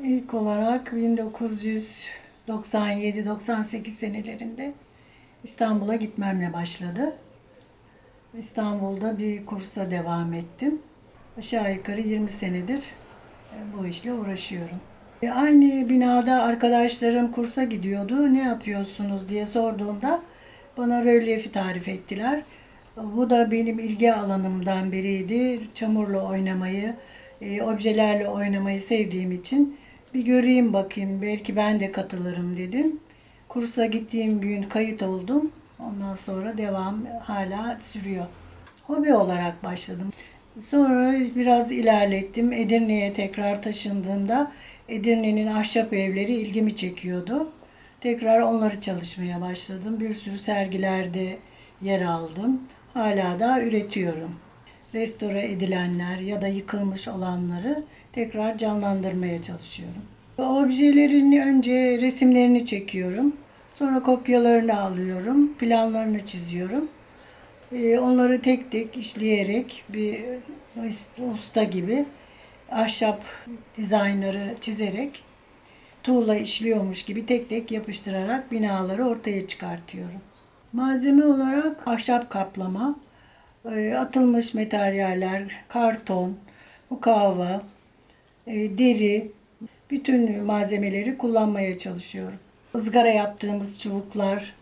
İlk olarak 1997-98 senelerinde İstanbul'a gitmemle başladı. İstanbul'da bir kursa devam ettim. Aşağı yukarı 20 senedir e, bu işle uğraşıyorum. E, Aynı binada arkadaşlarım kursa gidiyordu. Ne yapıyorsunuz diye sorduğumda bana rölyefi tarif ettiler. Bu da benim ilgi alanımdan biriydi. Çamurla oynamayı, e, objelerle oynamayı sevdiğim için bir göreyim bakayım belki ben de katılırım dedim. Kursa gittiğim gün kayıt oldum. Ondan sonra devam hala sürüyor. Hobi olarak başladım. Sonra biraz ilerlettim. Edirne'ye tekrar taşındığımda Edirne'nin ahşap evleri ilgimi çekiyordu. Tekrar onları çalışmaya başladım. Bir sürü sergilerde yer aldım. Hala da üretiyorum. Restore edilenler ya da yıkılmış olanları tekrar canlandırmaya çalışıyorum. Objelerin önce resimlerini çekiyorum. Sonra kopyalarını alıyorum. Planlarını çiziyorum. Ee, Onları tek tek işleyerek bir usta gibi ahşap dizaynları çizerek tuğla işliyormuş gibi tek tek yapıştırarak binaları ortaya çıkartıyorum. Malzeme olarak ahşap kaplama, e, atılmış materyaller, karton, mukavva, deri, bütün malzemeleri kullanmaya çalışıyorum. Izgara yaptığımız çubuklar,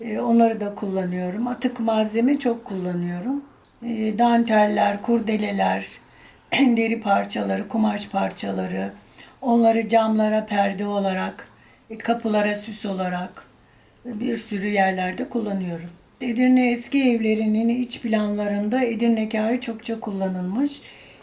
e, onları da kullanıyorum. Atık malzeme çok kullanıyorum. E, Danteller, kurdeleler, deri parçaları, kumaş parçaları, onları camlara perde olarak, e, kapılara süs olarak e, bir sürü yerlerde kullanıyorum. Edirne eski evlerinin iç planlarında Edirne kârı çokça kullanılmış.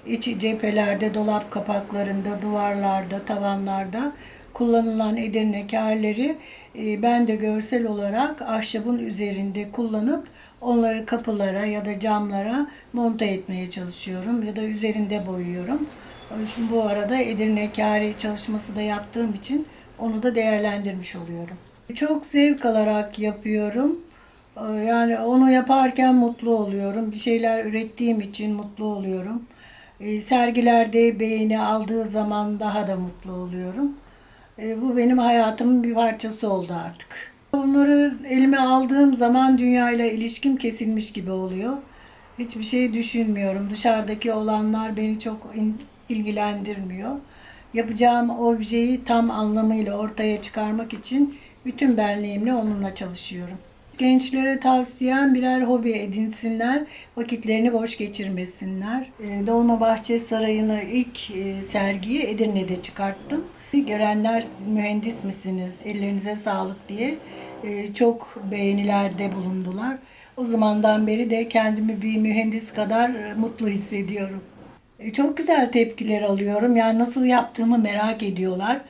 İç cephelerde, dolap kapaklarında, duvarlarda, tavanlarda kullanılan Edirne kârleri e, ben de görsel olarak ahşabın üzerinde kullanıp onları kapılara ya da camlara monte etmeye çalışıyorum ya da üzerinde boyuyorum. Şimdi bu arada Edirne kâri çalışması da yaptığım için onu da değerlendirmiş oluyorum. Çok zevk alarak yapıyorum. Ee, Yani onu yaparken mutlu oluyorum. Bir şeyler ürettiğim için mutlu oluyorum. Ee, Sergilerde beğeni aldığı zaman daha da mutlu oluyorum. Ee, Bu benim hayatımın bir parçası oldu artık. Onları elime aldığım zaman dünyayla ilişkim kesilmiş gibi oluyor. Hiçbir şey düşünmüyorum. Dışarıdaki olanlar beni çok ilgilendirmiyor. Yapacağım objeyi tam anlamıyla ortaya çıkarmak için bütün benliğimle onunla çalışıyorum. Gençlere tavsiyem birer hobi edinsinler, vakitlerini boş geçirmesinler. Ee, Dolmabahçe Sarayı'nı ilk e, sergiyi Edirne'de çıkarttım. Görenler siz mühendis misiniz, ellerinize sağlık diye e, çok beğenilerde bulundular. O zamandan beri de kendimi bir mühendis kadar e, mutlu hissediyorum. Çok güzel tepkiler alıyorum. Yani nasıl yaptığımı merak ediyorlar.